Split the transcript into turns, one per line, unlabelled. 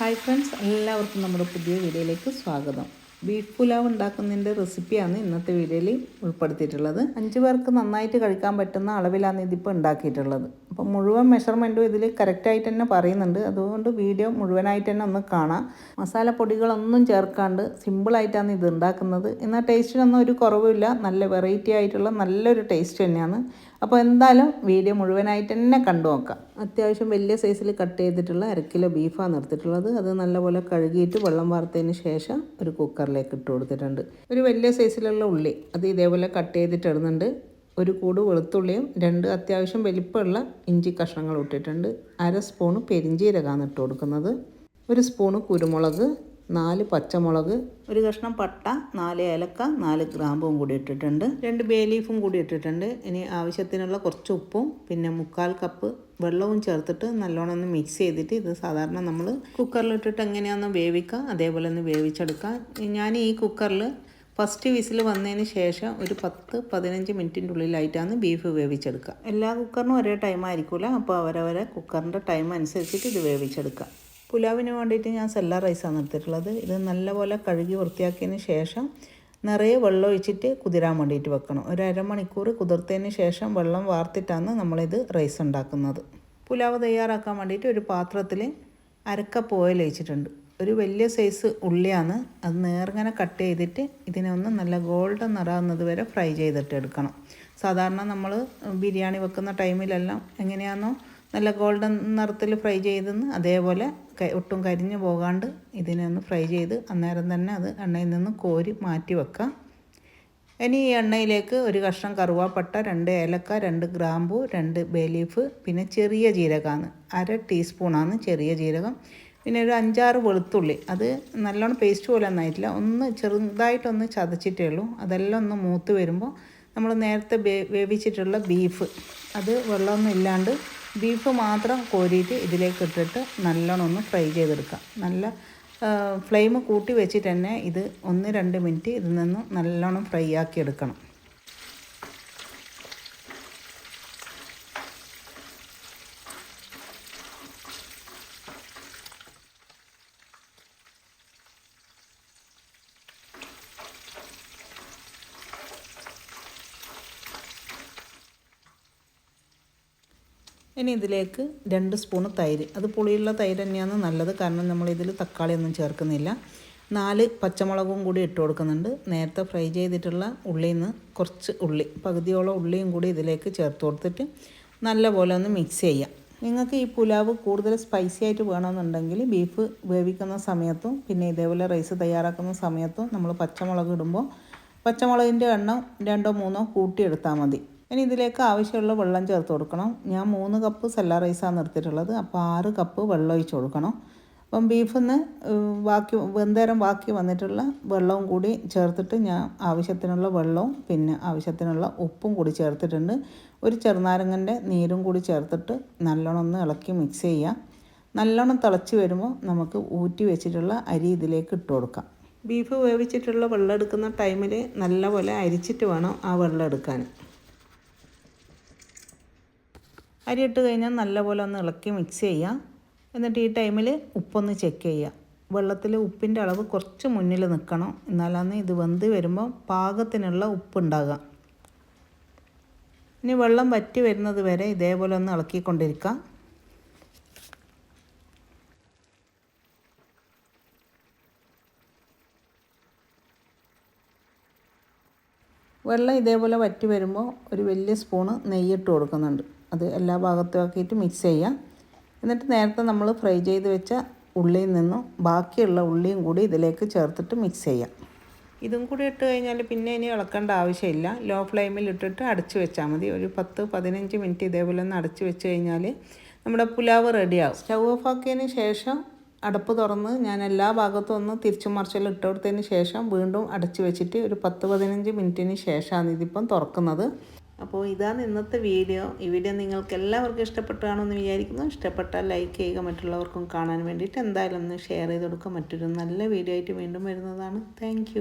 Hi friends എല്ലാവർക്കും നമ്മുടെ പുതിയ വീഡിയോയിലേക്ക് സ്വാഗതം. ബീഫ് പുലാവ് ഉണ്ടാക്കുന്നതിന്റെ റെസിപ്പിയാണ് ഇന്നത്തെ വീഡിയോയിൽ ഉൾപ്പെടുത്തിയിട്ടുള്ളത്. അഞ്ച് പേർക്ക് നന്നായിട്ട് കഴിക്കാൻ പറ്റുന്ന അളവിലാണ് ഇതിപ്പോൾ ഉണ്ടാക്കിയിട്ടുള്ളത്. അപ്പോൾ മുഴുവൻ മെഷർമെന്റും ഇതിൽ കറക്റ്റായിട്ട് തന്നെ പറയുന്നുണ്ട്. അതുകൊണ്ട് വീഡിയോ മുഴുവനായിട്ട് തന്നെ ഒന്ന് കാണാം. മസാലപ്പൊടികളൊന്നും ചേർക്കാണ്ട് സിമ്പിളായിട്ടാണ് ഇത് ഉണ്ടാക്കുന്നത്. എന്നാൽ ടേസ്റ്റിനൊന്നും ഒരു കുറവുമില്ല നല്ല വെറൈറ്റി ആയിട്ടുള്ള നല്ലൊരു ടേസ്റ്റ് തന്നെയാണ്. അപ്പോൾ എന്തായാലും വീഡിയോ മുഴുവനായിട്ട് തന്നെ കണ്ടു നോക്കാം. അത്യാവശ്യം വലിയ സൈസിൽ കട്ട് ചെയ്തിട്ടുള്ള അര കിലോ ബീഫാണ് എടുത്തിട്ടുള്ളത്. അത് നല്ലപോലെ കഴുകിയിട്ട് വെള്ളം വാർത്തതിന് ശേഷം ഒരു കുക്കറിലേക്ക് ഇട്ട് കൊടുത്തിട്ടുണ്ട്. ഒരു വലിയ സൈസിലുള്ള ഉള്ളി അത് ഇതേപോലെ കട്ട് ചെയ്തിട്ട് ഇടുന്നുണ്ട്. ഒരു കൂട് വെളുത്തുള്ളിയും രണ്ട് അത്യാവശ്യം വലിപ്പമുള്ള ഇഞ്ചി കഷ്ണങ്ങൾ ഇട്ടിട്ടുണ്ട്. അര സ്പൂണ് പെരിഞ്ചീരകമാണ് ഇട്ട് കൊടുക്കുന്നത്. ഒരു സ്പൂണ് കുരുമുളക് നാല് പച്ചമുളക് ഒരു കഷ്ണം പട്ട നാല് ഏലക്ക നാല് ഗ്രാമ്പും കൂടി ഇട്ടിട്ടുണ്ട്. രണ്ട് ബേ ലീഫും കൂടി ഇട്ടിട്ടുണ്ട്. ഇനി ആവശ്യത്തിനുള്ള കുറച്ച് ഉപ്പും പിന്നെ മുക്കാൽ കപ്പ് വെള്ളവും ചേർത്തിട്ട് നല്ലോണം ഒന്ന് മിക്സ് ചെയ്തിട്ട് ഇത് സാധാരണ നമ്മൾ കുക്കറിലിട്ടിട്ട് എങ്ങനെയാണെന്ന് വേവിക്കുക അതേപോലെ ഒന്ന് വേവിച്ചെടുക്കാം. ഞാൻ ഈ കുക്കറിൽ ഫസ്റ്റ് വിസിൽ വന്നതിന് ശേഷം ഒരു പത്ത് പതിനഞ്ച് മിനിറ്റിന്റെ ഉള്ളിലായിട്ടാണ് ബീഫ് വേവിച്ചെടുക്കുക. എല്ലാ കുക്കറിനും ഒരേ ടൈം ആയിരിക്കില്ല അപ്പോൾ അവരവരെ കുക്കറിന്റെ ടൈം അനുസരിച്ചിട്ട് ഇത് വേവിച്ചെടുക്കുക. പുലാവിന് വേണ്ടിയിട്ട് ഞാൻ സെല്ല റൈസാണ് എടുത്തിട്ടുള്ളത്. ഇത് നല്ലപോലെ കഴുകി വൃത്തിയാക്കിയതിന് ശേഷം നിറയെ വെള്ളം ഒഴിച്ചിട്ട് കുതിരാൻ വേണ്ടിയിട്ട് വെക്കണം. ഒരു അരമണിക്കൂർ കുതിർത്തതിന് ശേഷം വെള്ളം വാർത്തിട്ടാണ് നമ്മളിത് റൈസ് ഉണ്ടാക്കുന്നത്. പുലാവ് തയ്യാറാക്കാൻ വേണ്ടിയിട്ട് ഒരു പാത്രത്തിൽ അരക്കപ്പ് ഓയിൽ ഒഴിച്ചിട്ടുണ്ട്. ഒരു വലിയ സൈസ് ഉള്ളിയാണ്. അത് നേർങ്ങനെ കട്ട് ചെയ്തിട്ട് ഇതിനെ ഒന്ന് നല്ല ഗോൾഡൻ നിറാകുന്നത് വരെ ഫ്രൈ ചെയ്തിട്ട് എടുക്കണം. സാധാരണ നമ്മൾ ബിരിയാണി വെക്കുന്ന ടൈമിലെല്ലാം എങ്ങനെയാണോ നല്ല ഗോൾഡൻ നിറത്തിൽ ഫ്രൈ ചെയ്തെന്ന് അതേപോലെ ഒട്ടും കരിഞ്ഞു പോകാണ്ട് ഇതിനെ ഒന്ന് ഫ്രൈ ചെയ്ത് അന്നേരം തന്നെ അത് എണ്ണയിൽ നിന്ന് കോരി മാറ്റി വെക്കാം. ഇനി ഈ എണ്ണയിലേക്ക് ഒരു കഷ്ണം കറുവാപ്പട്ട രണ്ട് ഏലക്ക രണ്ട് ഗ്രാമ്പു രണ്ട് ബേലീഫ് പിന്നെ ചെറിയ ജീരകമാണ് അര ടീസ്പൂണാണ് ചെറിയ ജീരകം. പിന്നെ ഒരു അഞ്ചാറ് വെളുത്തുള്ളി. അത് നല്ലോണം പേസ്റ്റ് പോലെ ഒന്നായിട്ടില്ല. ഒന്ന് ചെറുതായിട്ടൊന്ന് ചതച്ചിട്ടേ ഉള്ളൂ. അതെല്ലാം ഒന്ന് മൂത്ത് വരുമ്പോൾ നമ്മൾ നേരത്തെ വേവിച്ചിട്ടുള്ള ബീഫ് അത് വെള്ളമൊന്നും ഇല്ലാണ്ട് ബീഫ് മാത്രം കോരിയിട്ട് ഇതിലേക്ക് ഇട്ടിട്ട് നല്ലോണം ഒന്ന് ഫ്രൈ ചെയ്തെടുക്കാം നല്ല ഫ്ലെയിം കൂട്ടി വെച്ചിട്ട് തന്നെ ഇത് ഒന്ന് രണ്ട് മിനിറ്റ് ഇതിൽ നിന്ന് നല്ലോണം ഫ്രൈ ആക്കി എടുക്കണം. ഇനി ഇതിലേക്ക് രണ്ട് സ്പൂണ് തൈര്. അത് പുളിയുള്ള തൈര് തന്നെയാണ് നല്ലത്. കാരണം നമ്മളിതിൽ തക്കാളി ഒന്നും ചേർക്കുന്നില്ല. നാല് പച്ചമുളകും കൂടി ഇട്ട് കൊടുക്കുന്നുണ്ട്. നേരത്തെ ഫ്രൈ ചെയ്തിട്ടുള്ള ഉള്ളിയിൽ നിന്ന് കുറച്ച് ഉള്ളി പകുതിയോളം ഉള്ളിയും കൂടി ഇതിലേക്ക് ചേർത്ത് കൊടുത്തിട്ട് നല്ലപോലെ ഒന്ന് മിക്സ് ചെയ്യാം. നിങ്ങൾക്ക് ഈ പുലാവ് കൂടുതൽ സ്പൈസി ആയിട്ട് വേണമെന്നുണ്ടെങ്കിൽ ബീഫ് വേവിക്കുന്ന സമയത്തും പിന്നെ ഇതേപോലെ റൈസ് തയ്യാറാക്കുന്ന സമയത്തും നമ്മൾ പച്ചമുളക് ഇടുമ്പോൾ പച്ചമുളകിന്റെ എണ്ണം രണ്ടോ മൂന്നോ കൂട്ടിയെടുത്താൽ മതി. ഇനി ഇതിലേക്ക് ആവശ്യമുള്ള വെള്ളം ചേർത്ത് കൊടുക്കണം. ഞാൻ മൂന്ന് കപ്പ് സെല്ല റൈസാണ് നിർത്തിയിട്ടുള്ളത് അപ്പോൾ ആറ് കപ്പ് വെള്ളം ഒഴിച്ച് കൊടുക്കണം. അപ്പം ബീഫിൽ നിന്ന് ബാക്കി വെന്തേരം ബാക്കി വന്നിട്ടുള്ള വെള്ളവും കൂടി ചേർത്തിട്ട് ഞാൻ ആവശ്യത്തിനുള്ള വെള്ളവും പിന്നെ ആവശ്യത്തിനുള്ള ഉപ്പും കൂടി ചേർത്തിട്ടുണ്ട്. ഒരു ചെറുനാരങ്ങന്റെ നീരും കൂടി ചേർത്തിട്ട് നല്ലോണം ഒന്ന് ഇളക്കി മിക്സ് ചെയ്യാം. നല്ലോണം തിളച്ച് വരുമ്പോൾ നമുക്ക് ഊറ്റി വെച്ചിട്ടുള്ള അരി ഇതിലേക്ക് ഇട്ട് കൊടുക്കാം. ബീഫ് വേവിച്ചിട്ടുള്ള വെള്ളം എടുക്കുന്ന ടൈമിൽ നല്ലപോലെ അരിച്ചിട്ട് വേണം ആ വെള്ളം എടുക്കാൻ. അരി ഇട്ട് കഴിഞ്ഞാൽ നല്ലപോലെ ഒന്ന് ഇളക്കി മിക്സ് ചെയ്യുക എന്നിട്ട് ഈ ടൈമിൽ ഉപ്പൊന്ന് ചെക്ക് ചെയ്യുക വെള്ളത്തിൽ ഉപ്പിന്റെ അളവ് കുറച്ച് മുന്നിൽ നിൽക്കണം എന്നാലാണ് ഇത് വെന്ത് വരുമ്പോൾ പാകത്തിനുള്ള ഉപ്പ് ഉണ്ടാകുക ഇനി വെള്ളം വറ്റി വരുന്നത് വരെ ഇതേപോലെ ഒന്ന് ഇളക്കിക്കൊണ്ടിരിക്കാം. വെള്ളം ഇതേപോലെ വറ്റി വരുമ്പോൾ ഒരു വലിയ സ്പൂണ് നെയ്യിട്ട് കൊടുക്കുന്നുണ്ട്. അത് എല്ലാ ഭാഗത്തും ആക്കിയിട്ട് മിക്സ് ചെയ്യാം. എന്നിട്ട് നേരത്തെ നമ്മൾ ഫ്രൈ ചെയ്ത് വെച്ച ഉള്ളിയിൽ നിന്നും ബാക്കിയുള്ള ഉള്ളിയും കൂടി ഇതിലേക്ക് ചേർത്തിട്ട് മിക്സ് ചെയ്യാം. ഇതും കൂടി ഇട്ട് കഴിഞ്ഞാൽ പിന്നെ ഇനി ഇളക്കേണ്ട ആവശ്യമില്ല. ലോ ഫ്ലെയിമിൽ ഇട്ടിട്ട് അടച്ചു വെച്ചാൽ മതി. ഒരു പത്ത് പതിനഞ്ച് മിനിറ്റ് ഇതേപോലെ ഒന്ന് അടച്ചു വെച്ച് കഴിഞ്ഞാൽ നമ്മുടെ പുലാവ് റെഡിയാവും സ്റ്റൗ ഓഫ് ആക്കിയതിന് ശേഷം അടപ്പ് തുറന്ന് ഞാൻ എല്ലാ ഭാഗത്തും ഒന്ന് തിരിച്ചു മറിച്ചെല്ലാം ഇട്ട് കൊടുത്തതിന് ശേഷം വീണ്ടും അടച്ചു വെച്ചിട്ട് ഒരു പത്ത് പതിനഞ്ച് മിനിറ്റിന് ശേഷമാണ് ഇതിപ്പം തുറക്കുന്നത്. അപ്പോൾ ഇതാണ് ഇന്നത്തെ വീഡിയോ. ഈ വീഡിയോ നിങ്ങൾക്ക് എല്ലാവർക്കും ഇഷ്ടപ്പെട്ടാണെന്ന് വിചാരിക്കുന്നു. ഇഷ്ടപ്പെട്ടാൽ ലൈക്ക് ചെയ്യുക മറ്റുള്ളവർക്കും കാണാൻ വേണ്ടിയിട്ട് എന്തായാലും ഒന്ന് ഷെയർ ചെയ്ത് കൊടുക്കുക. മറ്റൊരു നല്ല വീഡിയോ ആയിട്ട് വീണ്ടും വരുന്നതാണ്. താങ്ക്